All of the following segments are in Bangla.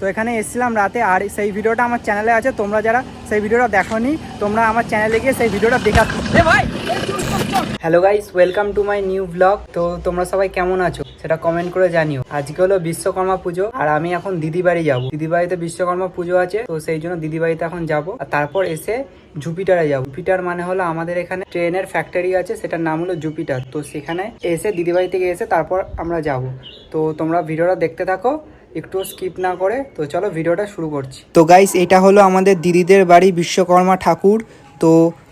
তো এখানে এসেছিলাম রাতে আর সেই ভিডিওটা আমার চ্যানেলে আছে। তোমরা যারা সেই ভিডিওটা দেখোনি তোমরা আমার চ্যানেলে গিয়ে সেই ভিডিওটা দেখা hello guys welcome to my new blog তো তোমরা সবাই কেমন আছো? সেটা কমেন্ট করে জানিও। আজকে হলো বিশ্বকর্মা পুজো আর আমি এখন দিদি বাড়ি যাব। দিদি বাড়িতে বিশ্বকর্মা পুজো আছে তো সেই জন্য দিদি বাড়িতে এখন যাব। আর তারপর এসে জুপিটারে যাব। জুপিটার মানে হলো আমাদের এখানে ট্রেনের ফ্যাক্টরি আছে সেটার নাম হলো জুপিটার। তো সেখানে এসে দিদি বাড়ি থেকে এসে তারপর আমরা যাব। তো তোমরা ভিডিওটা দেখতে থাকো। একটু স্কিপ না করে তো চলো ভিডিওটা শুরু করছি। তো গাইস এটা হলো আমাদের দিদিদের বাড়ি বিশ্বকর্মা ঠাকুর। তো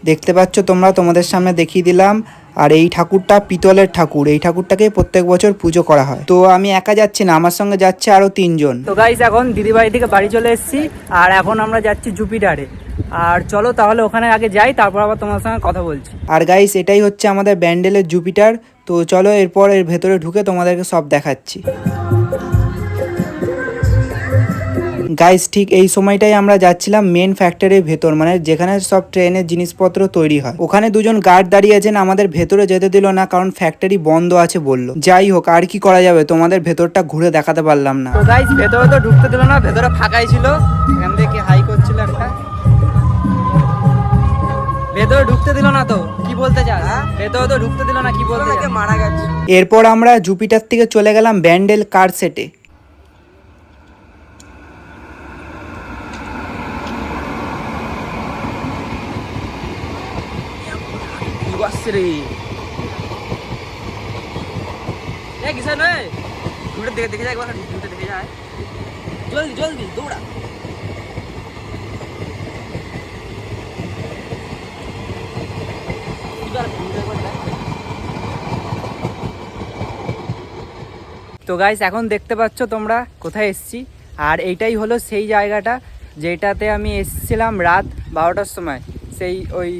দেখতে পাচ্ছ তোমরা তোমাদের সামনে দেখিয়ে দিলাম। আর এই ঠাকুরটা পিতলের ঠাকুর এই ঠাকুরটাকে প্রত্যেক বছর পুজো করা হয়। তো আমি একা যাচ্ছি না আমার সঙ্গে যাচ্ছে আরও তিনজন। তো গাইস এখন দিদি বাড়ি থেকে বাড়ি চলে এসেছি আর এখন আমরা যাচ্ছি জুপিটারে আর চলো তাহলে ওখানে আগে যাই তারপর আবার তোমার সঙ্গে কথা বলছি। আর গাইস এটাই হচ্ছে আমাদের ব্যান্ডেলের জুপিটার তো চলো এরপর এর ভেতরে ঢুকে তোমাদেরকে সব দেখাচ্ছি। গাইস ঠিক এই সময়টাই আমরা যাচ্ছিলাম মেন ফ্যাক্টরির ভেতর মানে যেখানে সব ট্রেনের জিনিসপত্র তৈরি হয়। ওখানে দুজন গার্ড দাঁড়িয়ে আছেন আমাদের ভেতরে যেতে দিল না কারণ ফ্যাক্টরি বন্ধ আছে বলল। যাই হোক আর কি করা যাবে? তোমাদের ভেতরটা ঘুরে দেখাতে পারলাম না। গাইস ভেতরে তো ঢুকতে দিল না ভেতরে ফাঁকাই ছিল। এখান থেকে হাই করছিল একটা? ভেতরে ঢুকতে দিল না তো কি বলতে চাস? ভেতরে তো ঢুকতে দিল না কি বলতে মারা গেছে। এরপর আমরা জুপিটার থেকে চলে গেলাম ব্যান্ডেল কার সেটে একবার দেখে যায় জলদি। তো গাইস এখন দেখতে পাচ্ছ তোমরা কোথায় এসছি। আর এইটাই হলো সেই জায়গাটা যেটাতে আমি এসেছিলাম রাত বারোটার সময়। সেই ওই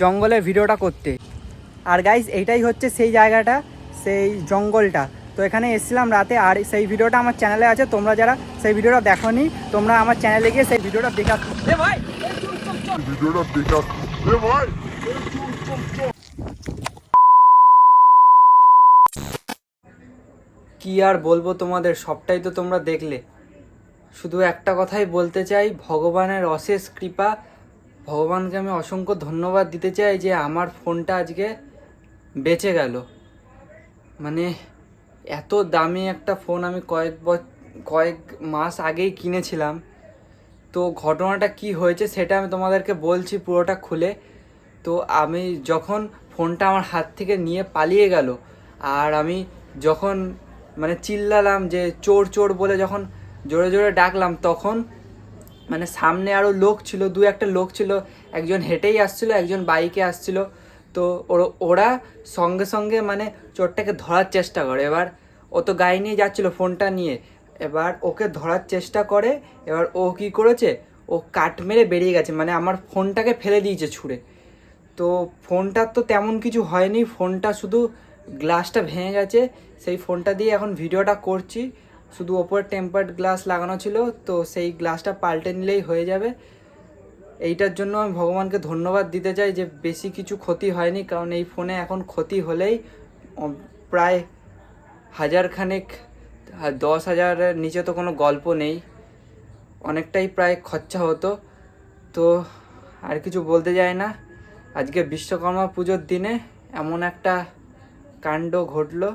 জঙ্গলের ভিডিওটা করতে। আর গাইস এইটাই হচ্ছে সেই জায়গাটা সেই জঙ্গলটা। তো এখানে এসেছিলাম রাতে আর সেই ভিডিওটা আমার চ্যানেলে আছে। তোমরা যারা সেই ভিডিওটা দেখোনি তোমরা আমার চ্যানেলে গিয়ে সেই ভিডিওটা দেখা এ ভাই ভিডিওটা দেখা ভাই কি আর বলব তোমাদের সবটাই তো তোমরা দেখলে। শুধু একটা কথাই বলতে চাই ভগবানের অশেষ কৃপা ভগবানকে আমি অসংখ্য ধন্যবাদ দিতে চাই যে আমার ফোনটা আজকে বেঁচে গেল। মানে এত দামি একটা ফোন আমি কয়েক কয়েক মাস আগেই কিনেছিলাম। তো ঘটনাটা কি হয়েছে সেটা আমি তোমাদেরকে বলছি পুরোটা খুলে। তো আমি যখন ফোনটা আমার হাত থেকে নিয়ে পালিয়ে গেল, আর আমি যখন মানে চিল্লালাম যে চোর চোর বলে যখন জোরে জোরে ডাকলাম, তখন মানে সামনে আরও লোক ছিল, দু একটা লোক ছিল, একজন হেঁটেই আসছিল, একজন বাইকে আসছিল। তো ওর- সঙ্গে সঙ্গে মানে চোরটাকে ধরার চেষ্টা করে। এবার ও তো গায়ে নিয়ে যাচ্ছিল, ফোনটা নিয়ে। এবার ওকে ধরার চেষ্টা করে, এবার ও কি করেছে? ও কাট মেরে বেরিয়ে গেছে মানে আমার ফোনটাকে ফেলে দিয়েছে ছুঁড়ে। তো ফোনটার তো তেমন কিছু হয়নি, ফোনটা শুধু গ্লাসটা ভেঙে গেছে। সেই ফোনটা দিয়ে এখন ভিডিওটা করছি। শুধু ওপরে টেম্পার্ড গ্লাস লাগানো ছিল, তো সেই গ্লাসটা পাল্টে নিলেই হয়ে যাবে। এইটার জন্য আমি ভগবানকে ধন্যবাদ দিতে চাই যে বেশি কিছু ক্ষতি হয়নি, কারণ এই ফোনে এখন ক্ষতি হলেই প্রায় হাজার খানেক দশ হাজারের নিচে তো কোনো গল্প নেই। অনেকটাই প্রায় খরচা হতো। তো আর কিছু বলতে যায় না। আজকে বিশ্বকর্মা পুজোর দিনে এমন একটা কাণ্ড ঘটলো।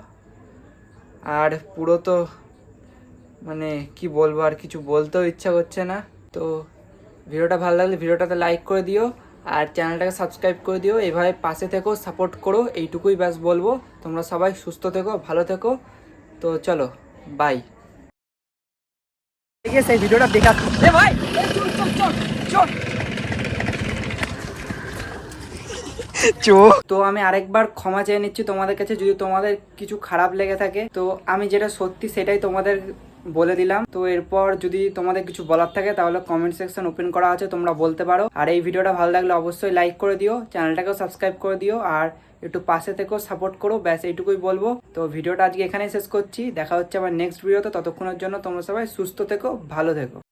আর পুরো তো মানে কি বলব আর কিছু বলতেও ইচ্ছা করছে না। তো ভিডিওটা ভালো লাগলে ভিডিওটাতে লাইক করে দিও আর চ্যানেলটাকে সাবস্ক্রাইব করে দিও। এভাবে পাশে থেকো সাপোর্ট করো এইটুকুই ব্যাস বলব। তোমরা সবাই সুস্থ থেকো ভালো থেকো। তো চলো বাই সেই ভিডিওটা দেখা। ভাই তো আমি আরেকবার ক্ষমা চেয়ে নিচ্ছি তোমাদের কাছে যদি তোমাদের কিছু খারাপ লেগে থাকে। তো আমি যেটা সত্যি সেটাই তোমাদের বলে দিলাম। তো এরপর যদি তোমাদের কিছু বলার থাকে, তাহলে কমেন্ট সেকশন ওপেন করা আছে, তোমরা বলতে পারো। আর এই ভিডিওটা ভালো লাগলে অবশ্যই লাইক করে দিও চ্যানেলটাকেও সাবস্ক্রাইব করে দিও, আর একটু পাশে থেকেও সাপোর্ট করো, ব্যাস এইটুকুই বলব। তো ভিডিওটা আজকে এখানেই শেষ করছি। দেখা হচ্ছে আবার নেক্সট ভিডিওতে ততক্ষণের জন্য তোমরা সবাই সুস্থ থেকো, ভালো থেকো।